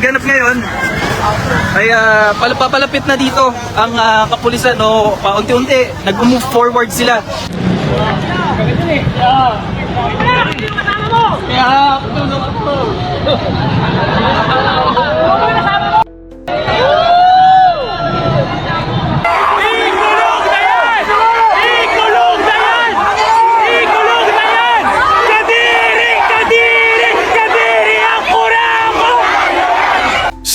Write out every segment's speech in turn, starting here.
ngayon. Ay pal- papalapit na dito ang ah, kapulisan no? Paunti-unti nag-move forward sila. Ikulong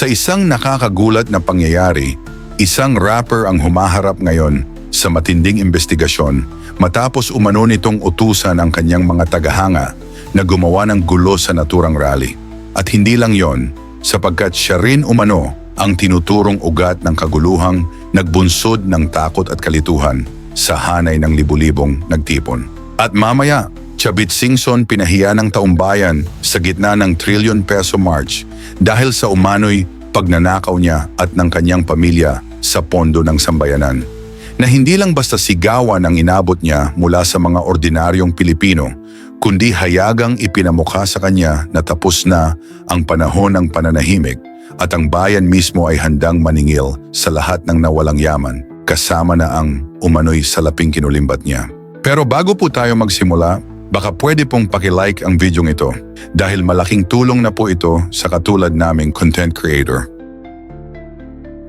Sa isang nakakagulat na pangyayari, isang rapper ang humaharap ngayon sa matinding investigasyon matapos umano nitong utusan ang kanyang mga tagahanga na gumawa ng gulo sa naturang rally. At hindi lang yon, sapagkat siya rin umano ang tinuturong ugat ng kaguluhang nagbunsod ng takot at kalituhan sa hanay ng libu-libong nagtipon. At mamaya, Chabit Singson pinahiya ng taumbayan sa gitna ng trillion peso march dahil sa umano'y pagnanakaw niya at ng kanyang pamilya sa pondo ng sambayanan. Na hindi lang basta sigawan ang inabot niya mula sa mga ordinaryong Pilipino, kundi hayagang ipinamukha sa kanya na tapos na ang panahon ng pananahimik at ang bayan mismo ay handang maningil sa lahat ng nawalang yaman, kasama na ang umano'y salaping kinulimbat niya. Pero bago po tayo magsimula, baka pwede pong pakilike ang video ito dahil malaking tulong na po ito sa katulad naming content creator.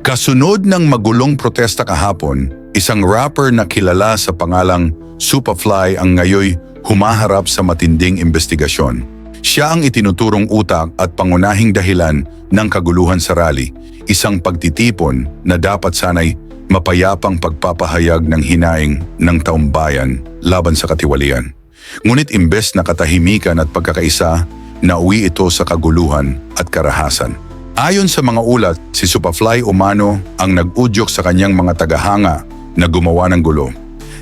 Kasunod ng magulong protesta kahapon, isang rapper na kilala sa pangalang Superfly ang ngayoy humaharap sa matinding investigasyon. Siya ang itinuturong utak at pangunahing dahilan ng kaguluhan sa rally, isang pagtitipon na dapat sanay mapayapang pagpapahayag ng hinaing ng taumbayan laban sa katiwalian. Ngunit imbes na katahimikan at pagkakaisa, nauwi ito sa kaguluhan at karahasan. Ayon sa mga ulat, si Superfly umano ang nag-udyok sa kanyang mga tagahanga na gumawa ng gulo.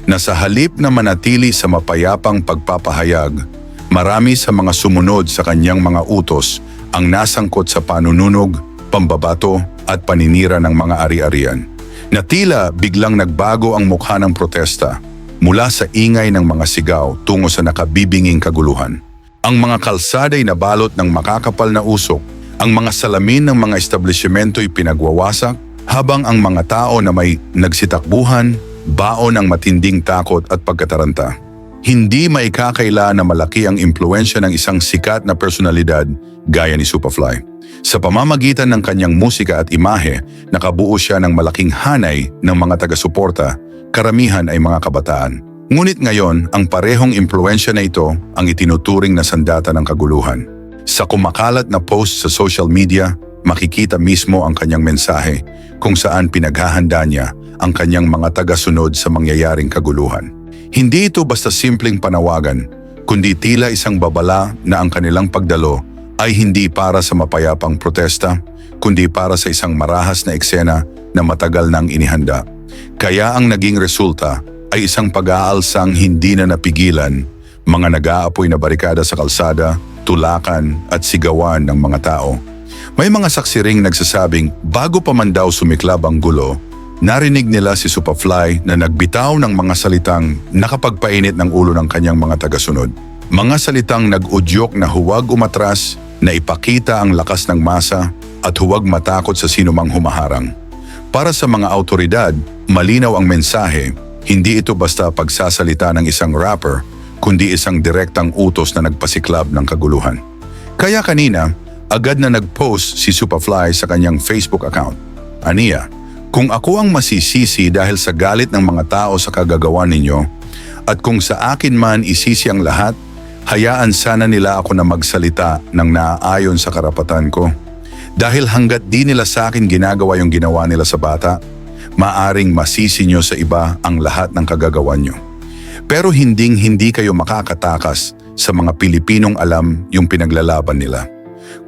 Na sa halip na manatili sa mapayapang pagpapahayag, marami sa mga sumunod sa kanyang mga utos ang nasangkot sa panununog, pambabato at paninira ng mga ari-arian. Na tila biglang nagbago ang mukha ng protesta mula sa ingay ng mga sigaw tungo sa nakabibinging kaguluhan. Ang mga kalsada'y nabalot ng makakapal na usok, ang mga salamin ng mga establishmento'y pinagwawasak, habang ang mga tao na may nagsitakbuhan, baon ng matinding takot at pagkataranta. Hindi maikakaila na malaki ang impluensya ng isang sikat na personalidad gaya ni Superfly. Sa pamamagitan ng kanyang musika at imahe, nakabuo siya ng malaking hanay ng mga taga-suporta, karamihan ay mga kabataan. Ngunit ngayon, ang parehong impluensya na ito ang itinuturing na sandata ng kaguluhan. Sa kumakalat na post sa social media, makikita mismo ang kanyang mensahe kung saan pinaghahanda niya ang kanyang mga tagasunod sa mangyayaring kaguluhan. Hindi ito basta simpleng panawagan, kundi tila isang babala na ang kanilang pagdalo ay hindi para sa mapayapang protesta, kundi para sa isang marahas na eksena na matagal nang inihanda. Kaya ang naging resulta ay isang pag-aalsang hindi na napigilan, mga nag-aapoy na barikada sa kalsada, tulakan at sigawan ng mga tao. May mga saksi ring nagsasabing bago pa man daw sumiklab ang gulo, narinig nila si Superfly na nagbitaw ng mga salitang nakapagpainit ng ulo ng kanyang mga tagasunod. Mga salitang nag-udyok na huwag umatras, na ipakita ang lakas ng masa at huwag matakot sa sinumang humaharang. Para sa mga autoridad, malinaw ang mensahe, hindi ito basta pagsasalita ng isang rapper, kundi isang direktang utos na nagpasiklab ng kaguluhan. Kaya kanina, agad na nag-post si Superfly sa kanyang Facebook account. Aniya, kung ako ang masisisi dahil sa galit ng mga tao sa kagagawa ninyo, at kung sa akin man isisi ang lahat, hayaan sana nila ako na magsalita ng naaayon sa karapatan ko. Dahil hanggat di nila sa akin ginagawa yung ginawa nila sa bata, maaring masisi nyo sa iba ang lahat ng kagagawa nyo. Pero hinding hindi kayo makakatakas sa mga Pilipinong alam yung pinaglalaban nila.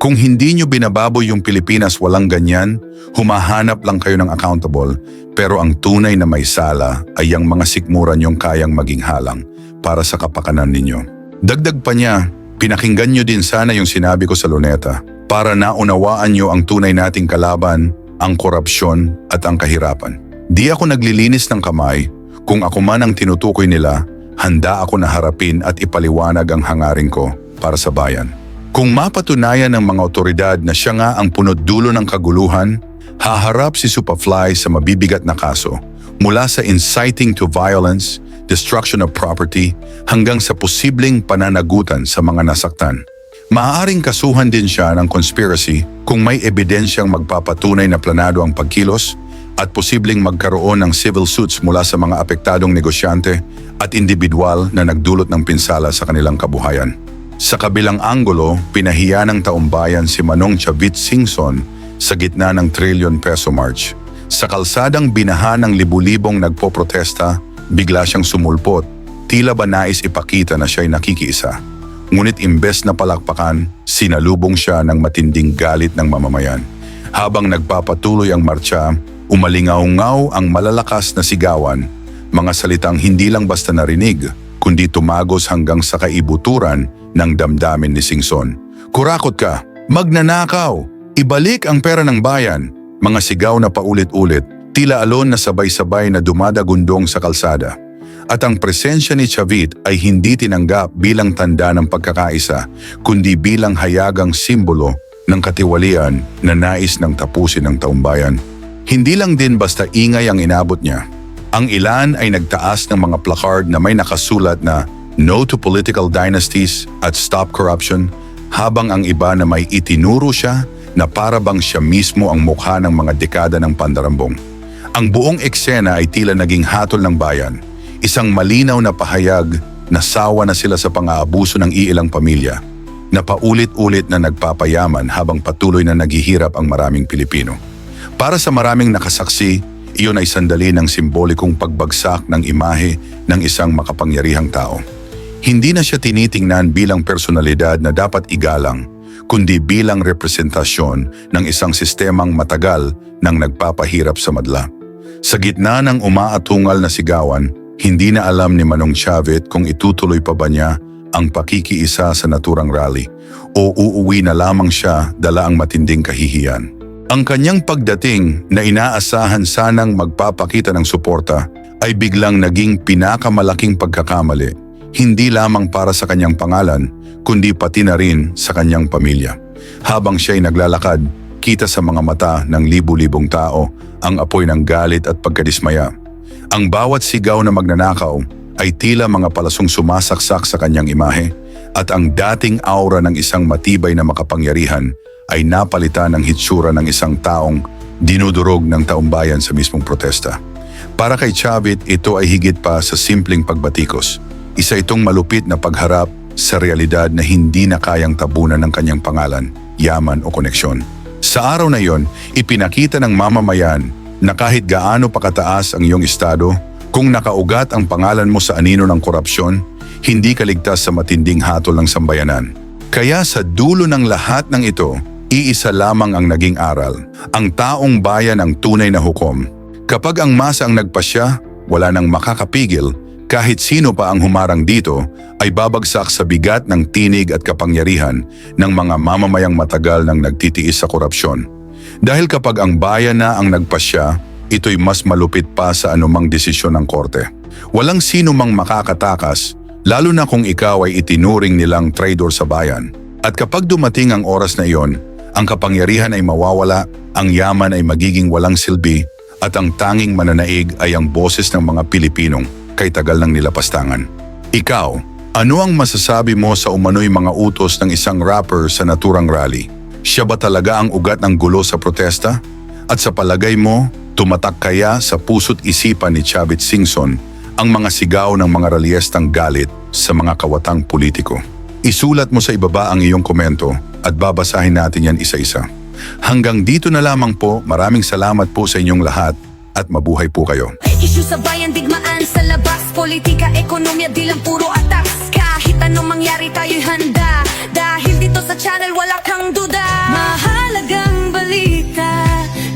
Kung hindi nyo binababoy yung Pilipinas walang ganyan, humahanap lang kayo ng accountable, pero ang tunay na may sala ay ang mga sikmura nyong kayang maging halang para sa kapakanan ninyo. Dagdag pa niya, pinakinggan nyo din sana yung sinabi ko sa Luneta para naunawaan nyo ang tunay nating kalaban, ang korupsyon at ang kahirapan. Di ako naglilinis ng kamay, kung ako man ang tinutukoy nila, handa ako na harapin at ipaliwanag ang hangarin ko para sa bayan. Kung mapatunayan ng mga otoridad na siya nga ang punot dulo ng kaguluhan, haharap si Superfly sa mabibigat na kaso mula sa inciting to violence, destruction of property, hanggang sa posibleng pananagutan sa mga nasaktan. Maaaring kasuhan din siya ng conspiracy kung may ebidensyang magpapatunay na planado ang pagkilos at posibleng magkaroon ng civil suits mula sa mga apektadong negosyante at individual na nagdulot ng pinsala sa kanilang kabuhayan. Sa kabilang anggulo, pinahiya ng taumbayan si Manong Chavit Singson sa gitna ng trillion peso march. Sa kalsadang binaha ng libu-libong nagpoprotesta, bigla siyang sumulpot. Tila ba nais ipakita na siya'y nakikiisa. Ngunit imbes na palakpakan, sinalubong siya ng matinding galit ng mamamayan. Habang nagpapatuloy ang marcha, umalingaw-ngaw ang malalakas na sigawan, mga salitang hindi lang basta narinig, kundi tumagos hanggang sa kaibuturan ng damdamin ni Singson. Kurakot ka, magnanakaw, ibalik ang pera ng bayan, mga sigaw na paulit-ulit, tila alon na sabay-sabay na dumadagundong sa kalsada. At ang presensya ni Chavit ay hindi tinanggap bilang tanda ng pagkakaisa, kundi bilang hayagang simbolo ng katiwalian na nais ng tapusin ng taumbayan. Hindi lang din basta ingay ang inabot niya. Ang ilan ay nagtaas ng mga placard na may nakasulat na No to Political Dynasties at Stop Corruption, habang ang iba na may itinuro siya na para bang siya mismo ang mukha ng mga dekada ng pandarambong. Ang buong eksena ay tila naging hatol ng bayan, isang malinaw na pahayag na sawa na sila sa pang-aabuso ng iilang pamilya, na paulit-ulit na nagpapayaman habang patuloy na naghihirap ang maraming Pilipino. Para sa maraming nakasaksi, iyon ay sandali ng simbolikong pagbagsak ng imahe ng isang makapangyarihang tao. Hindi na siya tinitingnan bilang personalidad na dapat igalang, kundi bilang representasyon ng isang sistemang matagal nang nagpapahirap sa madla. Sa gitna ng umaatungal na sigawan, hindi na alam ni Manong Chavit kung itutuloy pa ba niya ang pakikiisa sa naturang rally o uuwi na lamang siya dala ang matinding kahihiyan. Ang kanyang pagdating na inaasahan sanang magpapakita ng suporta ay biglang naging pinakamalaking pagkakamali, hindi lamang para sa kanyang pangalan, kundi pati na rin sa kanyang pamilya. Habang siya'y naglalakad, kita sa mga mata ng libu-libong tao ang apoy ng galit at pagkadismaya. Ang bawat sigaw na magnanakaw ay tila mga palasong sumasaksak sa kanyang imahe at ang dating aura ng isang matibay na makapangyarihan ay napalitan ng hitsura ng isang taong dinudurog ng taumbayan sa mismong protesta. Para kay Chavit, ito ay higit pa sa simpleng pagbatikos. Isa itong malupit na pagharap sa realidad na hindi na kayang tabunan ng kanyang pangalan, yaman o koneksyon. Sa araw na iyon, ipinakita ng mamamayan na kahit gaano pa kataas ang iyong estado, kung nakaugat ang pangalan mo sa anino ng korupsyon, hindi ka ligtas sa matinding hatol ng sambayanan. Kaya sa dulo ng lahat ng ito, iisa lamang ang naging aral. Ang taong bayan ang tunay na hukom. Kapag ang masa ang nagpasya, wala nang makakapigil, kahit sino pa ang humarang dito ay babagsak sa bigat ng tinig at kapangyarihan ng mga mamamayang matagal nang nagtitiis sa korupsyon. Dahil kapag ang bayan na ang nagpasya, ito'y mas malupit pa sa anumang desisyon ng korte. Walang sino mang makakatakas, lalo na kung ikaw ay itinuring nilang traitor sa bayan. At kapag dumating ang oras na iyon, ang kapangyarihan ay mawawala, ang yaman ay magiging walang silbi, at ang tanging mananaig ay ang boses ng mga Pilipinong kay tagal ng nilapastangan. Ikaw, ano ang masasabi mo sa umano'y mga utos ng isang rapper sa naturang rally? Siya ba talaga ang ugat ng gulo sa protesta? At sa palagay mo, tumatak kaya sa puso't isipan ni Chavit Singson ang mga sigaw ng mga ralyestang galit sa mga kawatang politiko? Isulat mo sa ibaba ang iyong komento at babasahin natin yan isa-isa. Hanggang dito na lamang po, maraming salamat po sa inyong lahat at mabuhay po kayo. Issue sa bayan, digmaan sa labas Politika, ekonomiya, di lang puro atas Kahit anong mangyari tayo'y handa Dahil dito sa channel wala kang duda. Mahalagang balita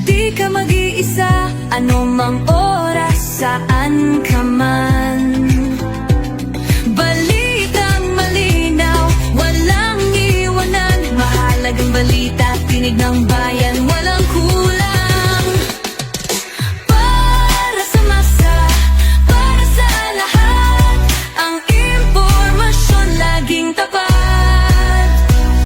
Di ka mag-iisa. Ano mang oras, saan ka